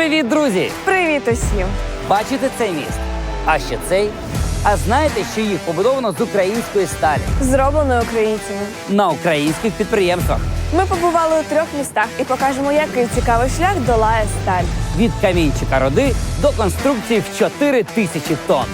Привіт, друзі! Привіт усім! Бачите цей міст? А ще цей. А знаєте, що їх побудовано з української сталі Зроблено українцями. на українських підприємствах Ми побували у трьох містах і покажемо, який цікавий шлях долає сталь. від камінчика роди до конструкції в 4 тисячі тонн.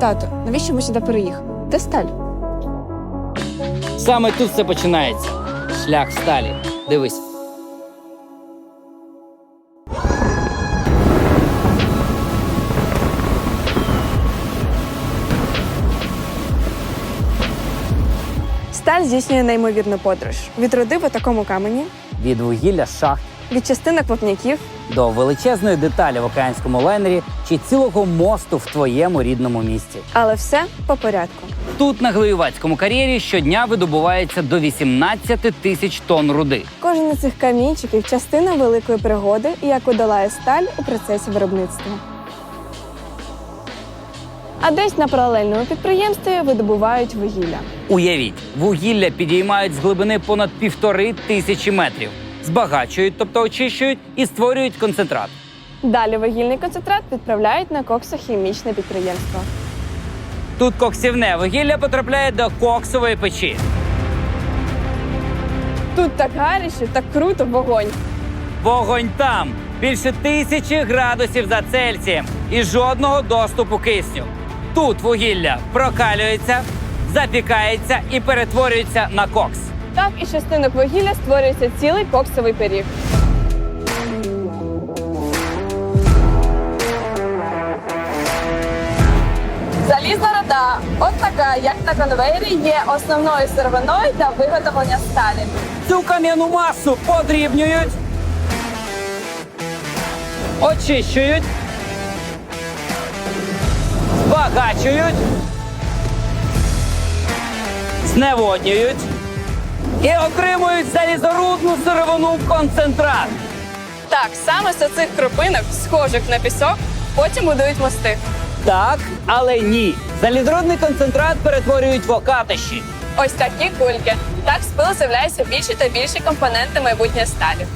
Тато, навіщо ми сюди переїхали? Де сталь? Саме тут все починається. Шлях сталі. Дивись. Сталь здійснює неймовірну подорож. Від руди по такому камені, Від вугілля шахт від частинок вапняків до величезної деталі в океанському лайнері чи цілого мосту в твоєму рідному місті. але все по порядку. Тут на Глиювацькому кар'єрі щодня видобувається до 18 тисяч тонн руди. Кожен із цих камінчиків частина великої пригоди, яку долає сталь у процесі виробництва. А десь на паралельному підприємстві видобувають вугілля. Уявіть, вугілля підіймають з глибини понад півтори тисячі метрів, збагачують, тобто очищують і створюють концентрат. Далі вугільний концентрат відправляють на коксохімічне підприємство. Тут коксівне вугілля потрапляє до коксової печі. Тут так гаряче, так круто вогонь. Вогонь там більше тисячі градусів за Цельсієм і жодного доступу кисню. Тут вугілля прокалюється, запікається і перетворюється на кокс. Так із частинок вугілля створюється цілий коксовий пиріг. Залізна руда, от така, як на конвейері, є основною сировиною для виготовлення сталі. Цю кам'яну масу подрібнюють, очищують, збагачують, зневоднюють і отримують залізорудну сировину концентрат. Так, саме з цих крупинок, схожих на пісок, потім будують мости. Так, але ні. Залізорудний концентрат перетворюють в окатиші. Ось такі кульки. Так з пилу з'являються більші та більші компоненти майбутньої сталі.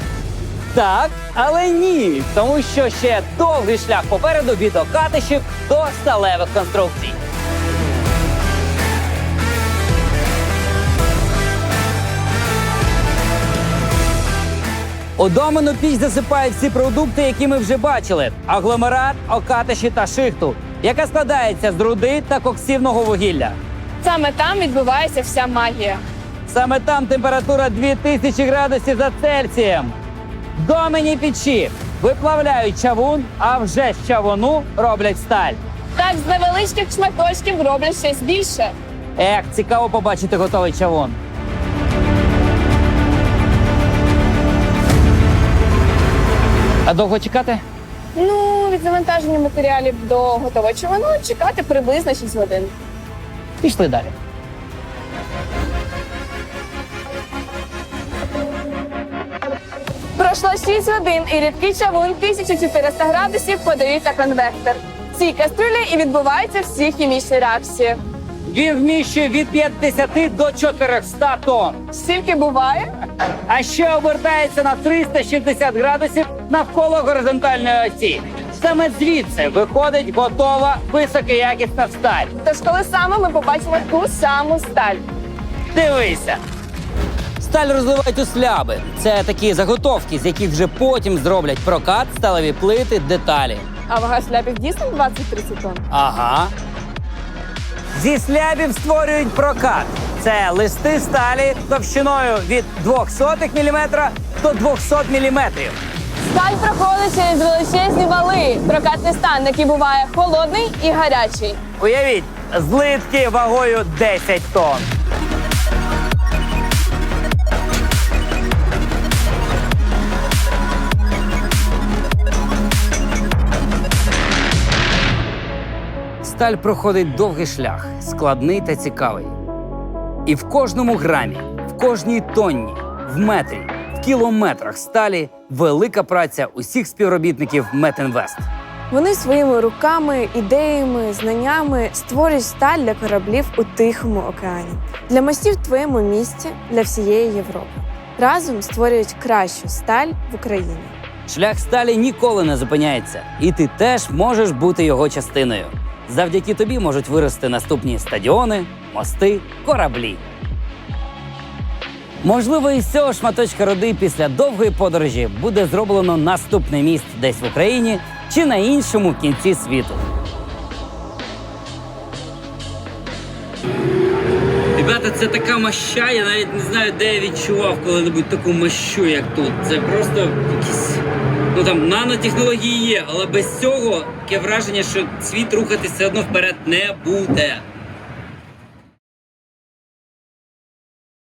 Так, але ні, тому що ще довгий шлях попереду від окатишів до сталевих конструкцій. У домену піч засипають всі продукти, які ми вже бачили: агломерат, окатиші та шихту, яка складається з руди та коксівного вугілля. Саме там відбувається вся магія. Саме там температура 2000 градусів за Цельсієм. Домені печі виплавляють чавун, а вже з чавуну роблять сталь. Так з невеличких шматочків роблять щось більше. Ех, цікаво побачити готовий чавун. А довго чекати? Ну, від завантаження матеріалів до готового човну чекати приблизно 6 годин. Пішли далі. Пройшло 6 годин і рідкий чавун 1400 градусів подають на конвектор. Цій кастрюлі і відбуваються всі хімічні реакції. Він вміщує від 50 до 400 тонн. Стільки буває? А ще обертається на 360 градусів навколо горизонтальної осі. Саме звідси виходить готова високоякісна сталь. Тож коли саме ми побачимо ту саму сталь. Дивися. Сталь розливають у сляби. Це такі заготовки, з яких вже потім зроблять прокат, сталеві плити, деталі. А вага шляпів дійсно 20-30 тонн. Ага. Зі слябів створюють прокат. Це листи сталі товщиною від 200 мм до 200 мм. Сталь проходить через величезні вали. Прокатний стан, який буває холодний і гарячий. Уявіть, злитки вагою 10 тонн. Сталь проходить довгий шлях, складний та цікавий. І в кожному грамі, в кожній тонні, в метрі, в кілометрах сталі велика праця усіх співробітників Метінвест. Вони своїми руками, ідеями, знаннями створюють сталь для кораблів у Тихому океані, для мостів в твоєму місті, для всієї Європи. Разом створюють кращу сталь в Україні. Шлях сталі ніколи не зупиняється, і ти теж можеш бути його частиною. Завдяки тобі можуть вирости наступні стадіони, мости, кораблі. Можливо, із цього шматочка роди після довгої подорожі буде зроблено наступний міст десь в Україні чи на іншому кінці світу. Ребята, це така моща, я навіть не знаю, де я відчував коли-небудь таку мощу, як тут. Це просто якісь. Ну там нанотехнології є, але без цього таке враження, що світ рухатись все одно вперед не буде.